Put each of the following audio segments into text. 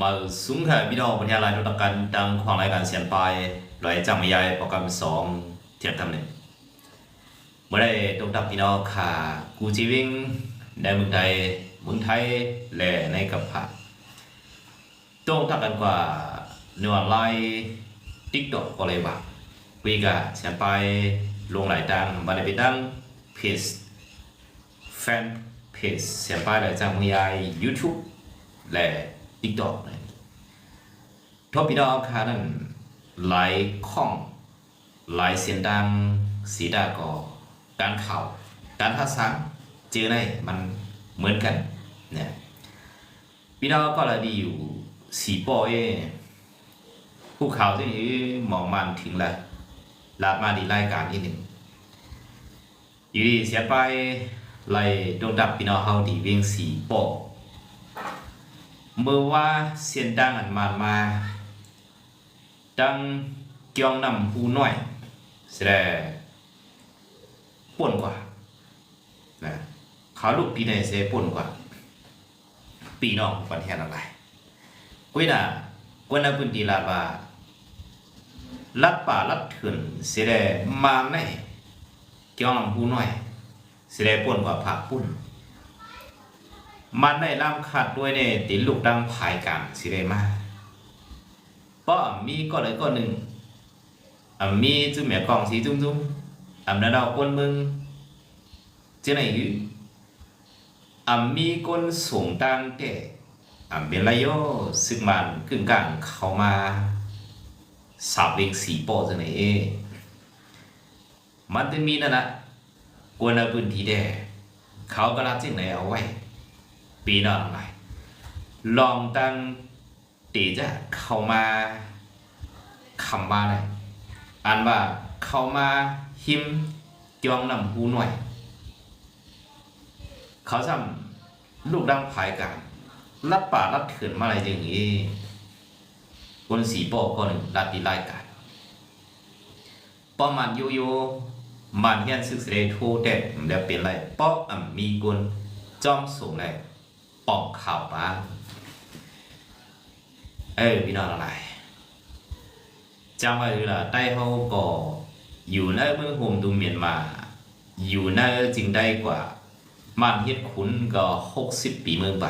มาสูงค่ะพี่น้องปัญญาลายตกันดังความรายการเสียนไปลอยจังไม่ยายโปรแกรมสองเทียบทำหนึ่งเมื่อได้ตกดับพี่น้องค่ะกูจีวิ่งในเมืองไทยเมืองไทยและในกับผักต้องทักกันกว่าเนื้อไลน์ติ๊กต็อกก็เลยว่าวีกะเสียนไปลงหลายดังบันไดไปดังเพจแฟนเพจเสียนไปหลายจังเมืองยาย YouTube และ TikTok นะทบพี่น้องค่ะนั่นหลายข้องหลายเสียงดังสีดากอการเข่าการภาษาเจอในมันเหมือนกันเนี่ยพี่น้องก็เลยดีอยู่สีปอเอผู้ข่าวที่นี้มองมันถึงละลาดมาดีรายการที่หนึ่งอยู่ดีเสียไปไล่ดวงดับพี่น้องเฮาดีเวียงสีปอ เมื่อว่าเสียงดังอันมามาดังเกียงนำหูหน้อยแสดงป่วนกว่านะเขาลูกปีไหนเสป่วนกว่าปีน้องปันแทนอะไรกุ้ยน่ะกุ้ยน่ะพื้นที่ลาดว่าลัดป่าลัดเถื่อนเสียดมาในเกียงนำหูน้อยเสียดป่วนกว่าผักปุ่น มันได้ล่ำขัดด้วยเนี่ยติลูกดังภายกลางสิได้มาป้อมีก็เลยก็หนึ่งอะมีจุ่มแม่กองสีจุ่มจุ่มอะนาดาวคนมึงเจ้าไหนอยู่อะมีคนสูงตังเตะอะเป็นไรโยซึ่งมันกึ่งกลางเข้ามาสาวเวงสีโปะจังไหนเอมันจะมีนั่นนะกวนในพื้นที่แดเขาก็รับจึงไหนเอาไว้ ปีนอนใหม่ลองตั้งตีจะเข้ามาคำว่าอะไรอ่านว่าเข้ามาหิมจองนำหูหน่อย เขาทำลูกดังภายกันรัดป่ารัดเถื่อนมาอะไรอย่างนี้คนสีโปอกก็หนึ่งรัดดีไลายกันป้อมันโยโย่มันเฮียนซึกเสดโทเด็ดเดี๋ยวเป็นไรป้ออ่ำมีกุนจ้องสูงเลย ปอกข่าวมางเออพี่น้องอะไรจำไว้เลยล่ะใต้เขาก็อยู่ในเมืองโฮมดูเมียนมา อยู่ในจริงได้กว่ามันเฮ็ดขุนก็หกสิบปีเมืองไป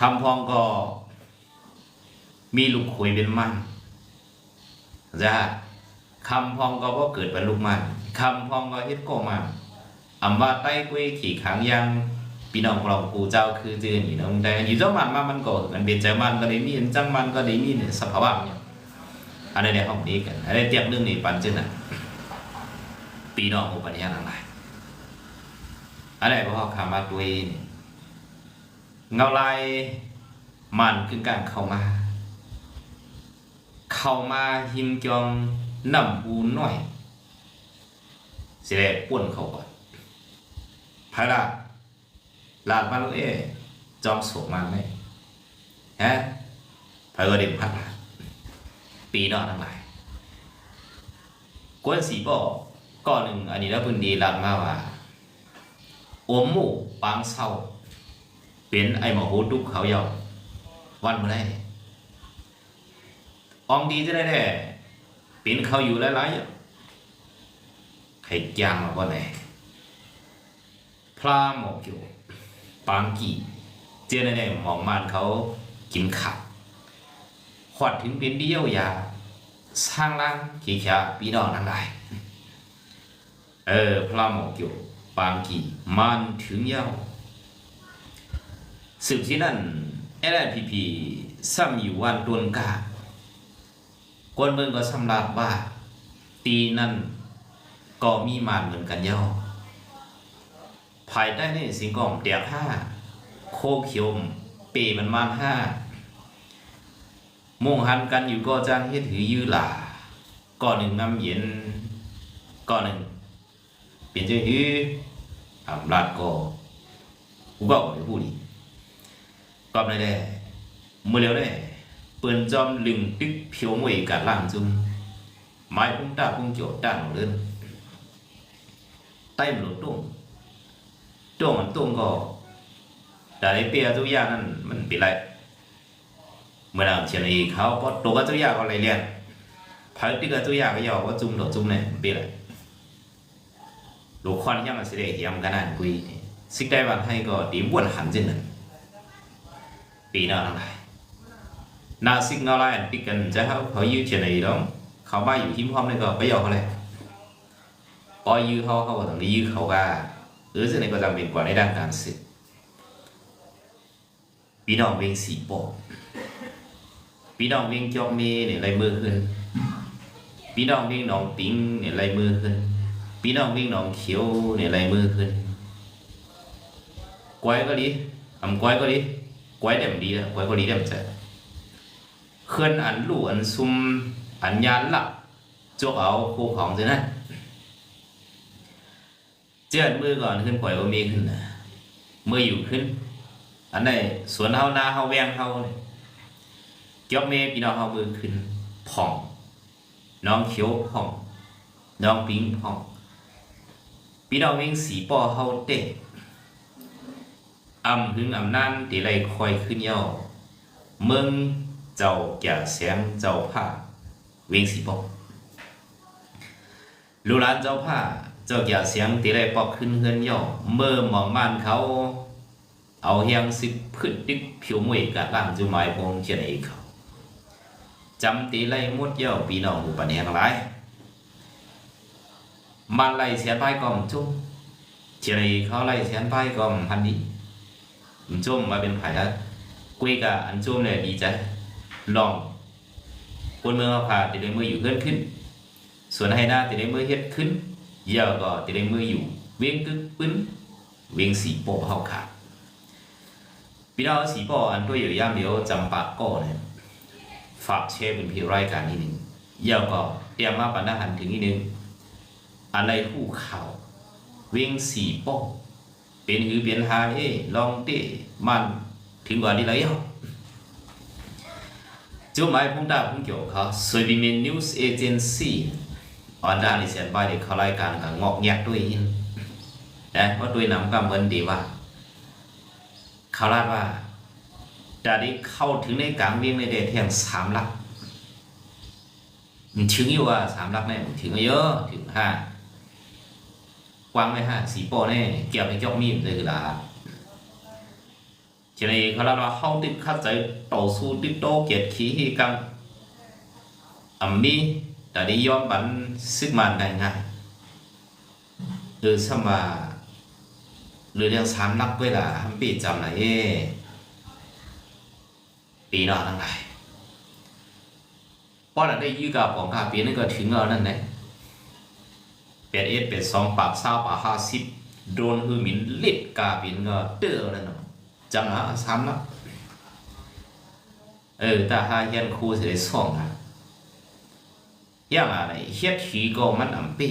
คำพองก็มีลูกคุยเป็นมันจะคำพองก็บ่เกิดเป็นลูกมันคำพองก็เฮ็ดก็มันอำว่าใต้กุ้ยขี่ขังยัง พี่น้องของเรากูเจ้าคือเจอนี่น้องแต่อยู่เจ้ามันมามันก็มันเป็นใจมันก็ได้มีจังมันก็ได้มีเนี่ยสภาวะเนี่ยอันนี้เนี่ยห้องนี้กันอันนี้เทียบเรื่องนี้ปันจึงน่ะปีน้องอุปนิยนอะไรอะไรพวกคำว่าตัวเองเงาลายมันคือการเข้ามา เข้ามาหิมจองนำหูหน่อยเสียป่วนเขาก่อนพายละ ลาดมาลูกเอจอมสูงมาไหมฮะพายก็เด็มพัดละปีนอกทั้งหลายกวนสีบอกก่อนหนึ่งอันนี้แล้วพื้นดีลาดมาว่าโอมหมู่ปางเศร้าเป็นไอหมอหูดุกเขาเยาวันเมื่อไรอองดีจะได้แน่เป็นเขาอยู่หลายๆใครจ้างมาบ่ไหนพระหมอกอยู่ ปางกี่เจ้าในหมองมันเขากินขับขวัดถึงเป็นเบี้ยวยาสร้างร่างขี้ขาปีนองนั่นได้เออพระหมอกอยู่ปางกี่มันถึงเย้าสืบที่นั่นเอลพีพีซ้ำอยู่วันดวนกากวนเมืองก็สำรับว่า ตีนั่นก็มีมานเหมือนกันเย้า ภายใต้ในสิ่งของเดียกห้าโคเขียวเปมันมานห้ามุ่งหันกันอยู่ก็จ้างเฮ็ดถือยื้อหล่าก่อนหนึ่งน้ำเย็นก่อนหนึ่งเปลี่ยนใจฮืออำลาดก็กูก็ไม่พูดอีก็ไม่ได้เมื่อเร็วได้เปิ่นจอมลึงตึกเพียวมวยกัดล่างจุ้มไม้พุ่งตาพุ่งโจดด้านของเลื่อนใต้หลุดตุ้ง ตรงมันตรงก็แต่ในเปียตัวอย่างนั้นมันป็นไรเมื่อนั้นเชียนอีเขาก็ตัวก็ตัวยาก็เลยเรียนพักที่ก็ตัวยาก็ยาวก็จุ่มดอกจุ่มเนี่ยป็นไรลูกควันยังมันเสิได้เหียมกันนั่นกุยสิได้วันให้ก็ดีบ้วนหันจังนั้นปีน้าทั้งหลายนาซิกเงาไล่ปิกันจะเขาเขายืดเชียนอี đó เขามาอยู่ที่พร้อมนี่ก็ไม่ยอมเขาเลยปล่อยยื้อเขาเขาก็ต้องยื้อเขาก็ จำเป็นกว่าในด้านการศึกพี่น้องเวียงสีปอกพี่น้องเวียงจอกเมเนี่ยลายมือขึ้นพี่น้องเวียงหนองปิงเนี่ยลายมือขึ้นพี่น้องเวียงหนองเขียวเนี่ยลายมือขึ้นกวยก็ดีทำกวยก็ดีกวยเด็มดีนะกวยก็ดีเด็มจะเคลื่อนอันลู่อันซุ่มอันยานหลักจกเอาคู่ของสินะ เจือดมือก่อนขึ้นปล่อยว่ามีขึ้นนะมืออยู่ขึ้น อันไหนสวนเฮานาเฮาแวงเฮาเนี่ยเกี่ยวเมพี่น้องเฮามือขึ้นผ่อง น้องเขียวผ่อง น้องปิงผ่องพี่น้องวิ่งสีปอเฮาเตะอำถึงอำนั่นตีไรคอยขึ้นเย่าเมืองเจ้าแก่เสียงเจ้าผ้าวิ่งสีปอลูลานเจ้าผ้า จ้าอย่าเสียงตีไรปอกขึ้นเฮือนย่อเมื่อมองม่านเขา เอาเฮียงสิพึ่งดิกผิวมวยกะล่างจุไม้พงเชียนเอกเขาจำตีไรมุดย่อปีน้องอุปนิยังหลายมันไล่เสียนไปก่อมจุ้มเชียนเอกเขาไล่เสียนไปก่อมพันนี้จุ้มมาเป็นไผ่ละกุยกะอันจุ้มเนี่ยดีใจลองคนเมืองผ่าติได้มืออยู่เพื่อนขึ้น ส่วนให้หน้าติได้มือเฮ็ดขึ้น giờ ก็ติได้เมื่ออยู่ เวียงกึกปึ้นเวียงสีโปเฮาขาดพี่น้องสีโปอันด้วอยู่ย่ามเดียวจำปากก็เนี่ยฝากแชฟเป็นพี่รายการนี้หนึ่งเดี๋ยวก็เตรียมมาปันดาหันถึงนี้หนึ่งอะไรคู่เขาเวียงสีโปเป็นหือเปลี่ยนหาเอ้ลองเต้มันถึงกว่านี้แล้วจุดหมายผมได้ผมเกี่ยวเขาสวยดีเมนนิวส์เอเจนซี่ ออนด้านในเสียนไปเด็กเขารายการกับงอกแยกด้วยอินนะว่าะด้วยน้ำกำเงินดีว่าเขาลาดว่าจะได้เข้าถึงในกลางเวียงในเดทเทียงสามลักมันถึงอยู่ว่าสามลักเนี่ยถึงเยอะถึงห้ากว้างไหมห้าสีโป้เนี่ยเกี่ยวกับจอกมีมเลยคือละ cho nên เขาเล่าว่าเข้าติดขัดใจต่อสู้ติดโตเกียรติขี้ให้กังอ่ำมี แต่ได้ย้อมบันซึกมันได้ง่ายหรือสมาหรือเรื่องสามนักเวลาฮัมปีจำไหนปีนอทั้งหลายป้อนได้ยื้อกับของข้าปีนั่นก็ถึงเอานั่นแหละเป็ดเอสเป็ดสองปากเศร้าปากห้าสิบโดนคือหมินเล็ดกาปีนก็เตื้อนั่นเนาะ chẳng hạn sắm lắm ừ ta hai hiền khu sẽ xong à yang à này hiết khí có mắt ẩm bê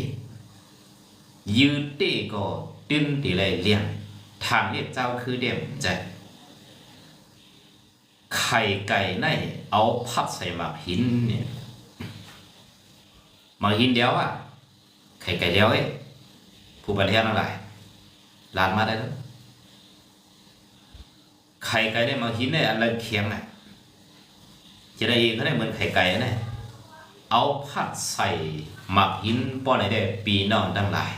dư tê có tin tỷ lệ liền thang liệt giao khứ điểm chạy ไข่ไก่ในเอาพัดใส่หมากหินเนี่ยหมากหินเดียวอะไข่ไก่เดียวเอ้ยผู้ประเทศอะไรลานมาได้แล้วไข่ไก่ได้มาหินเนี่ยอะไรเคียงน่ะจะได้เขาได้เหมือนไข่ไก่น่ะ เอาผัดใส่หมักหินป้อนในเด้ปีน้องทั้งหลาย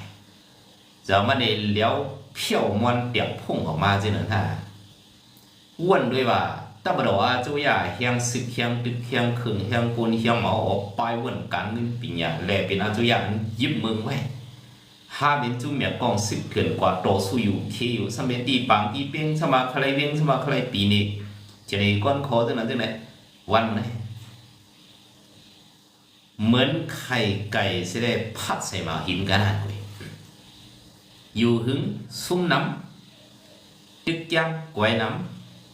จะมาได้เลี้ยวเพี้ยวมวนเตียบพุ่งออกมาจีหนึ่งท่าอ้วนด้วยว่าตบดอจุยาเฮียงสึกเฮียงตึกเฮียงขึงเฮียงกุนเฮียงหมอออกไปเวนกันเงินี้าแลเป็นอาจุยายิบมึงไว้ห้าเป็นจุเมียกองสึกเกินกว่าโตสู้อยู่เคอยู่สมัยตีปังอีเปียงสมาคลายเวียงสมาคลายปีนี้จะได้ก้อนคอจังนั้นจังไหนวันไหน เหมือนไข่ไก่สิได้พัดใส่มาหินกันนั่นเว้ยอยู่หึงซุ่มน้ำตึกยังกวยน้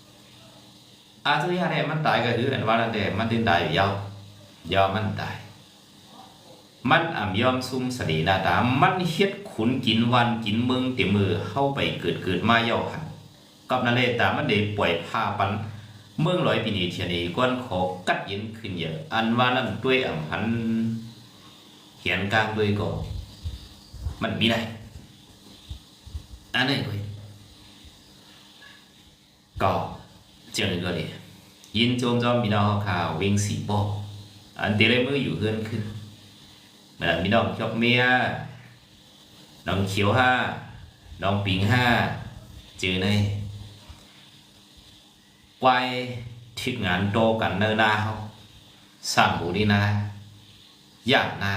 ำอาทุยาเนี่ยมันตายก็คืออันว่านั่นแต่มันถึงตายยาวยาวมันตาย มันอ่ำยอมซุ่มสดีนาตา มันเฮ็ดขุนกินวันกินเมืองเต็มมือเข้าไปเกิดเกิดมาเย่าหันกับนาเลตามันได้ป่วยพาปัน เมืองร้อยปีนี้เทียนี้ก้อนขอกัดเย็นขึ้นเยอะอันว่านั่นด้วยอ่ำพันเขียนกลางด้วยก็มันมีได้อันนี้ก็ก็เจอก็ดียินโจมจอมพี่น้องข่าววิ่งสีปอกอันเตเลยมืออยู่เฮือนขึ้นเหมือนพี่น้องชอบเมียน้องเขียวห้าน้องปิงห้าเจอใน ไว้ทิศงานโตกันเนอนาเขาสร้างบูดีนาย่างนา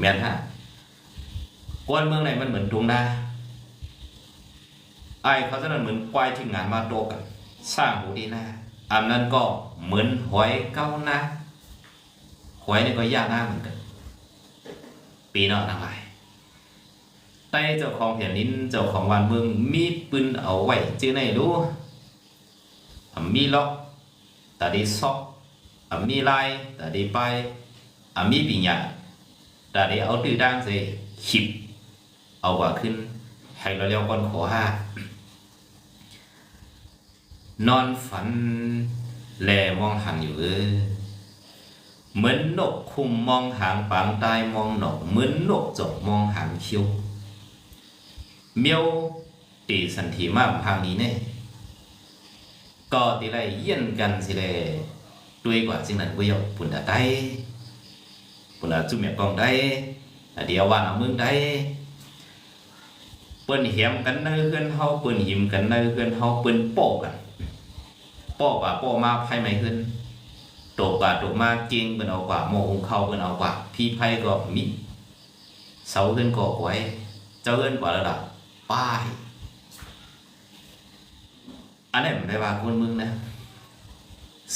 เมียนฮะกวนเมืองไหนมันเหมือนทุ่งนาไอเขาจะนั่นเหมือนควายที่งานมาโตกัน สร้างบูดีนาอันนั้นก็เหมือนหอยเก้านาหอยนี่ก็ย่างนาเหมือนกัน ปีนอกทั้งหลายใต้เจ้าของแผ่นดินเจ้าของวันเมืองมีปืนเอาไว้จื้อไหนรู้ มีล็อกตาดีซอกอะมีไลายตาดีไปอะมีปีญญาตาดีเอาตื้อด่างสิขิบเอาว่าขึ้นให้เราเรียกคนขอห้านอนฝัน แลมองหันอยู่เออเหมือนนกคุมมองหางปางตายมองหนกเหมือนนกจกมองหางคิ้วเมียวตีสันทีมากพางนี้เนี่ย ก็ตีไรเยี่ยนกันสิเลยด้วยกว่าสิ่งนั้นก็ยกปุ่นตาได้ปุ่นตาจุ่มเมียกองได้เดียววันเอามึงได้เปิ้นเหียมกันในเฮือนเฮาเปิ้นหิมกันในเฮือนเฮาเปิ้นโปะกันโปะว่าโปะมาไผไม่ขึ้นตกว่าตกมาเก่งเพิ่นเอากว่าโมองเข้าเพิ่นเอากว่าพี่ไผก็มีเสาเพิ่นก็ไว้เจ้าเอิ้นกว่าระดับป้าย อันนี้มันได้ว่าคนมึงนะ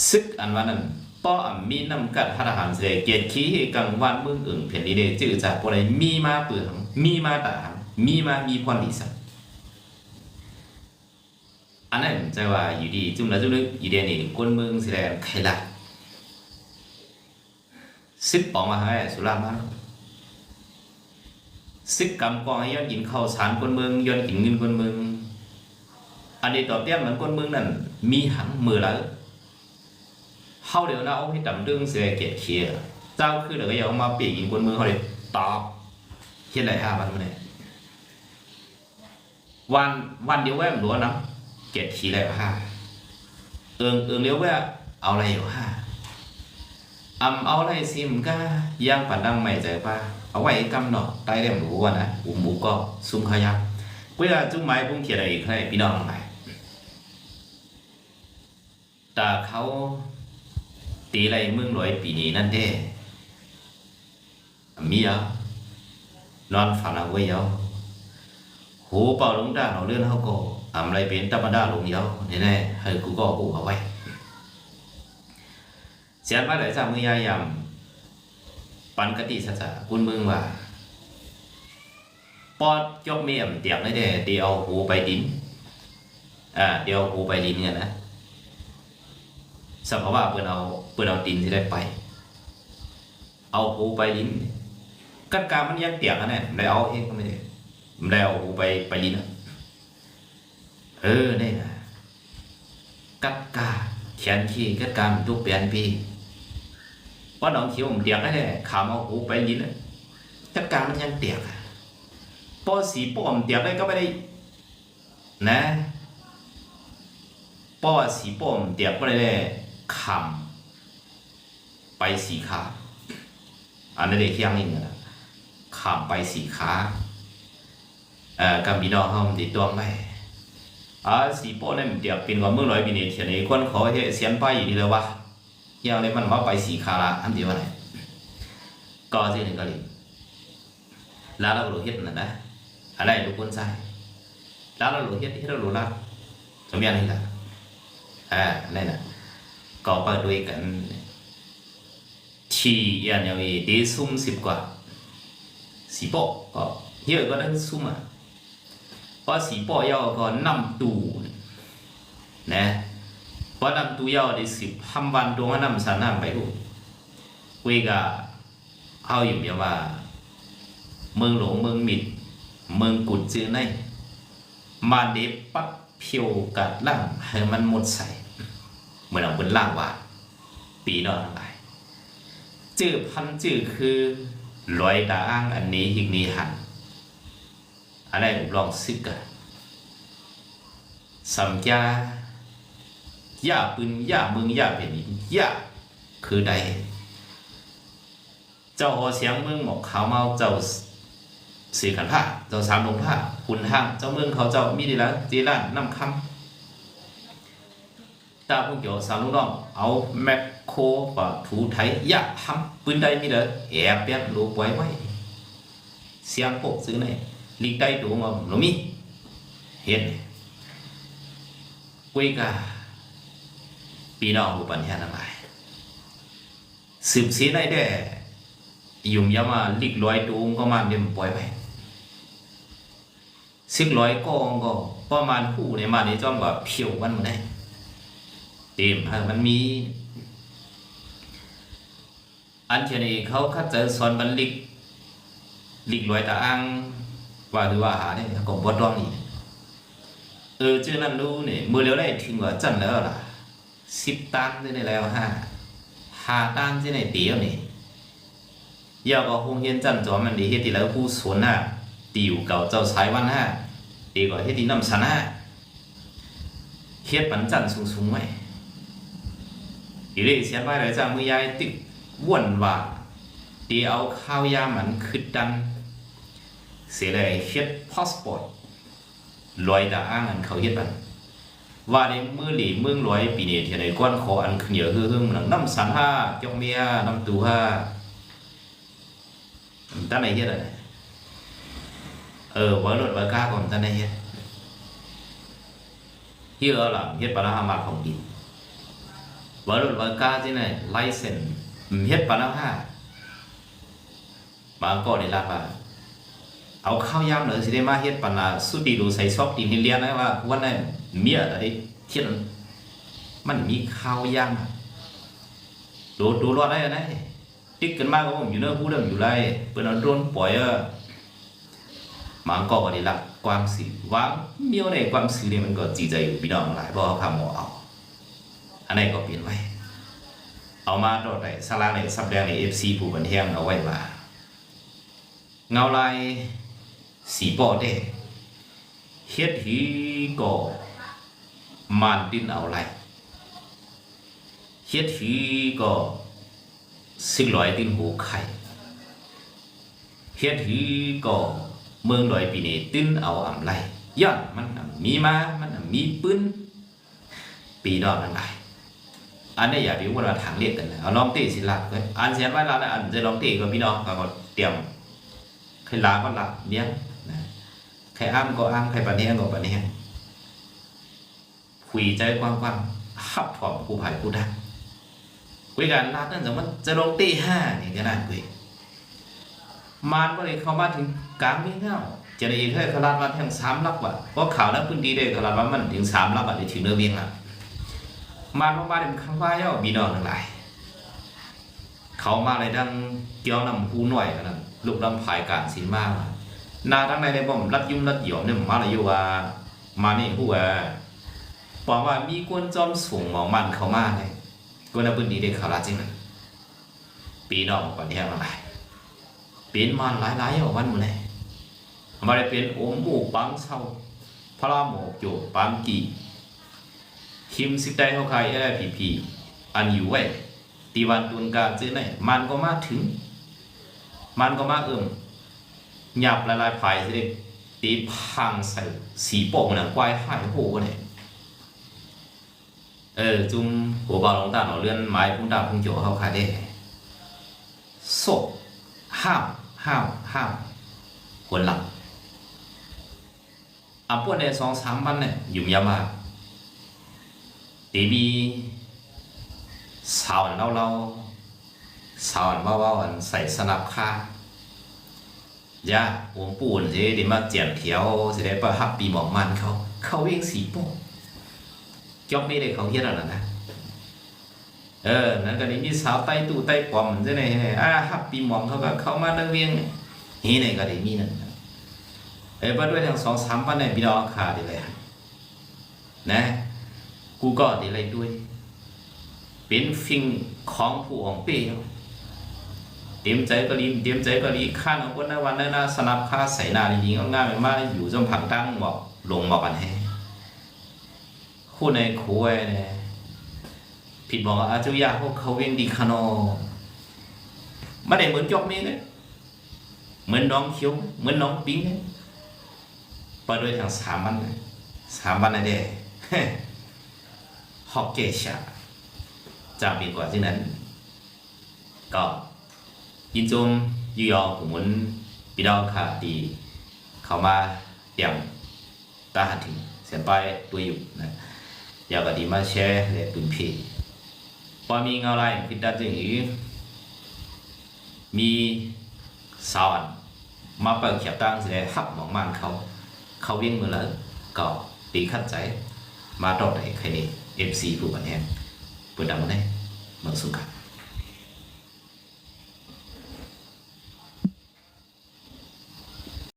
ซึกอันว่านั้นป้ออ่ำมีน้ำกัดพระทหารเสดเกียรติขี้ให้กังวันมึงอึ่งเพียนดีเดจื้อจากพวกใดมีมาเปลืองมีมาตางมีมามีพรดีสักอันนั้นใจว่าอยู่ดีจุ่มแล้วจุ่มนึกอยู่เดียนี่คนมึงแสดงใครละซึกปองมาให้สุรามาซึกกำกองให้ย้อนกินข้าวสารคนเมืองย้อนกินเงินคนเมือง อันนี้ต่อเตี้ยเหมือนคนเมืองนั่นมีหังมือแล้วเฮาเดี๋ยวนะเอาให้ดำดึงเสียเกียรติเคียเจ้าคือเดี๋ยวก็ย่าเอามาปีกินคนเมืองเขาเลยตอบเฮ็ดไรห้าวันมาเนี่ยวันวันเดียวแว่มหลวนะเกียรติขี้ไรห้าเอิงเอิงเลี้ยวแว่เอาอะไรอยู่ห้าอำเอาอะไรซิมก็ย่างปันดังใหม่ใจป้าเอาไว้กำหนอกใต้เรียมรู้ว่านะอุมูก็ซุ่มขยักเวลาจุ้งไม้พุ่งเขียนอะไรอีกให้พี่น้องทั้งหลาย แต่เขาตีไรเมืองลอยปีนี้นั่นเด้มีอะนอนฝันเอาไว้ยาวหูเป่าลงด้านเอาเลื่อนเขาก็อำไรเป็นธรรมดาลงยาวแน่ๆให้กูก็หูเอาไว้เสียนมาหลายจากมือยายำปันกติสัจจะคุณมึงว่าปอดยกเมียมเตียกได้เด้เดียวหูไปดินอ่าเดียวหูไปดินเนี่ยนะ สภาวะเปิ้นเอาเปิ้นเอาดินที่ได้ไป เอาหูไปดินกัดกามันยังเตียกอันนั้นได้เอาเองก็ไม่ได้ไม่ได้เอาหูไปไปดินเออเนี่ยนะกัดกาเขียนขี้กัดกามทุกเปลี่ยนปีเพราน้องเขียวผมเตียกได้เลยขามเอาหูไปยินเลยจัดกามันยังเตียกอะพอสีป้อมเตียกได้ก็ไม่ได้ นะป้อสีป้อมเตียกก็ได้เลย คำไปสีขาอันนี้เด็กเที่ยงนี่เนนะคำไปสีขาเอ่อกัมพีน้องเขาติดตัวไปอ่อาสีโป้เนี่ยเดี๋ยวเป็นว่าเมื่อร้อยปีนี่ยเทียนไอ้คนเขาเสียนไปอยู่ดีเลยวะเที่ยงเลยมันมาไปสีขาละอันเดียวอะไรก็เรื่องก็เลยลาเราหลุดเฮ็ดนั่นนะอะไรทุกคนใช่ลาเราหลุดเฮ็ดเฮ็ดเราหลุดละสมัยนี้ละอ่าอะไรนะ ก่อไปด้วยกันที่ยันยาวีเดซุ่มสิบกว่าสีปอก็เยอะก็ได้ซุ่มอะเพราะสีปอยาก็นำตูนะเพราะนำตูยาได้สิบทำวันตรงนั้นนำสานามไปดูเวกาเอาอยู่เมียว่า เมืองหลวงเมืองมิดเมืองกุดจื้อในมาเด็บปักเพียวกัดล่างให้มันหมดใส่ เมือเอาเป็นล่างว่าปีนอนทั้งหลายจื้อพันจื้อคือลอยตาอ้างอันนี้หิกนี้หันอะไรผมลองซึกกันสัมยาย่าปืนย่าเมืองย่าเป็นย่าคือใด เจ้าหอเสียงเมืองหมอกขาวเมาเจ้าสีขันผ้าเจ้าสามลงผ้าหุ่นห้างเจ้าเมืองเขาเจ้ามีดีละจีร้านน้ำคำ ตาผู้เกี่ยวสามลูกน้องเอาแมคโครปะถูไถย่าทำปืนใดมีเด้อแอบเปียกลูกไว้ไว้เสียงโปกซื้อไหนลีกได้ตัวมาหนูมีเห็นกุยกาพี่น้องผู้ปัญญาทั้งหลายสืบเสียได้แต่ยุ่มยามาลิกลอยตูงก็มาเดี๋ยวปล่อยไปสิกลอยกองก็ประมาณคู่ในมาในจอมว่าเพียวมันมันได้ เต็มฮะมันมี อันเชนีเขาคัดเจอสอนบันลิกลิกลอยตาอังว่าหรือว่าหาเนี่ยก็บดร้องนี่เออเจ้านั่นรู้เนี่ยมือเลี้ยวได้ถึงว่าจันแล้วล่ะสิบตันที่ไหนแล้วฮะห้าตันที่ไหนเตียวนี่ยาวก็คงเฮียนจันจอมันดีเฮ็ดที่แล้วผู้สวนน่ะติวเก่าเจ้าสายวันฮะดีกว่าเฮ็ดที่น้ำสันะเฮ็ดปันจันสูงสูงไห มอีเลยเสียนไว้เลยจ้ามือยายติดว่นว่าตีเอาข้าวยามันขึ้นดันเสียเลยเฮ็ดพาสปอร์ตลอยตาอ้างอันเขาเฮ็ดปันว่าในมือหลีเมืองลอยปีนี้ที่ไหนก้อนคออันขึ้นเยอะคือคือมันน้ำสันห้าจงเมียน้ำตูห้าตั้งไหนเฮ็ดอะไรเออว่ารถว่ากล้าก่อนตั้งไหนเฮ็ดที่เออล่ะเฮ็ดปลาห้ามาของดี ว่ารถว่ากาที่ไหนไลเซนเฮ็ดปลาห้าบางก็ได้รับว่าเอาข้าวยำเลยสิได้มาเฮ็ดปลาสุดีดูใส่ซอกตีนเลียนนะว่าวันนั้นเมียอะไรที่นั่นมันมีข้าวยางอะดูดูรอดได้ไหมติ๊กกันมากก็ผมอยู่เนื้อผู้เดิมอยู่ไรเปิดเอาโดนปล่อยอะหมังก็วันนี้ละความสีว่างเมียวในความสีเนี่ยมันก็จีใจอยู่พี่น้องหลายเพราะเขาหมอเอา อันนี้ก็เปลี่ยนไว้ เอามาโดดในสลาในสัปดาห์ในเอฟซีผู้บันเทิงเอาไว้ว่าเงาลายสีปอเด้เฮ็ดหีก็มานดินเอาไรเฮ็ดหีก็สิลอยดินหูไข่เฮ็ดหีก็เมืองลอยปีนี้ตินเอาอำไรย้อนมันมีมา มันมีปืนปีดอกนั่นไง อันนี้อย่าดิว่าเราทางเรียกกันนะเอาลองตะสิลักเลยอันเสียนไว้แล้วนะอันจะลองตะก็พี่น้องก็เตรียมใครลาก็ลาเนี้ยนะใครอ้ามก็อ้ามใครปะเนี้ยก็ปะเนี้ยคุยใจกว้างๆขับถอมผู้ภายผู้ดังคุยกันลาดนั่นสมมติจะลงตีห้านี่ก็ได้คุยมานก็เลยเข้ามาถึงกลางไม่เง่าจะได้แค่ขลาดมาแทงสามลับว่ะเพราะข่าวนั้นพื้นที่ได้ขลาดว่ามันถึงสามลับอะได้ถึงเนื้อเวียงอะ มานมาเป็นคำว่าย่อบีนอนทั้งหลาย เขามาอะไรดังเกี่ยวนำหูหน่อยกันนะลูกลำพายการสินมากนาทั้งในในบ่มรัดยุ่มรัดหยอมเนี่ยมาเลยอยู่ว่ามานี่หัวบอกว่ามีกวนจอมสูงหมองมันเขามากเลยกวนพื้นที่ได้ข่าวลาจริงนะปีนอกก่อนที่แห้งอะไรเป็นมันหลายหลายอย่างวันหมดเลยมาได้เป็นโอมหมูปังเศร้าพระหมกโยปังกี คิมสิได้เขาใครอไรพีพีอันอยู่ไว้ตีวันตุนกาจื้อไหนมันก็มาถึง มันก็มาเอิ่มหยับละลายภายสิตีพังใส่สีโป่งน่ะควายหายโหเนี่ยเออจุ่มหัวบอลลงตาหนอเลื่อนไม้พุ่งดาวพุ่งโจเข้าคายได้ศพห้าวห้าวห้าวควรหลับอะพวกในสองสามวันเนี่ยยุ่มยามา ตีบีสาวอันเล่าเล่าสาวอันเบาเบาอันใส่สนับค่าย่าหวงปู่สิได้มาเจียนเถียวสิได้ประหับปีหมอกมันเขา เขาเองสีโป่งจอบนี้เลยเขาเฮ็ดอะไรนะเออ นั่นก็นี่มีสาวใต้ตู้ใต้ปอมจังได๋อ่าฮับปีหมองเขาก็เข้ามานักเวียงนี่นี่นี่ก็ได้มีนั่นเอ้ยบ่ด้วยทั้ง2 3วันเนี่ยพี่น้องขาดเลยนะ กูก็ได้เลยด้วย เป็นฟิงของผู้องเป้เตรียมใจก็ดีเตรียมใจก็ดีข้านของคนในวันนั้นนะสนับค่าใส่นาจริงๆง่ายๆมากอยู่จมผังตั้งบอกลงบอกกันให้คู่ในคู่ไอ้เนี่ยผิดบอกว่าอาจุยาพวกเขาเวียงดีคานอไม่ได้เหมือนจอกเมงเลยเหมือนน้องเขียวเหมือนน้องปิงเลยไปด้วยทางสามันสามันนะไรเด้ ฮอกเกชาจะมีกว่าที่นั้น ก็ยินจมยูยอผมมุนพี่น้องค่ะดีเขามาเตียงตาหัดถึงเสียนไปตัวอยู่นะอยากก็ดีมาแชร์และปืนเพพอมีเงาลายพิดดัดจึงอีมีสาวนมาเปิดเขียบตั้งเสียหับหมองมันเขา เขาวิ่งมือแล้วก็ตีขัดใจมาต่อไหนใครนี่ MC ผู้บันแหงเปิด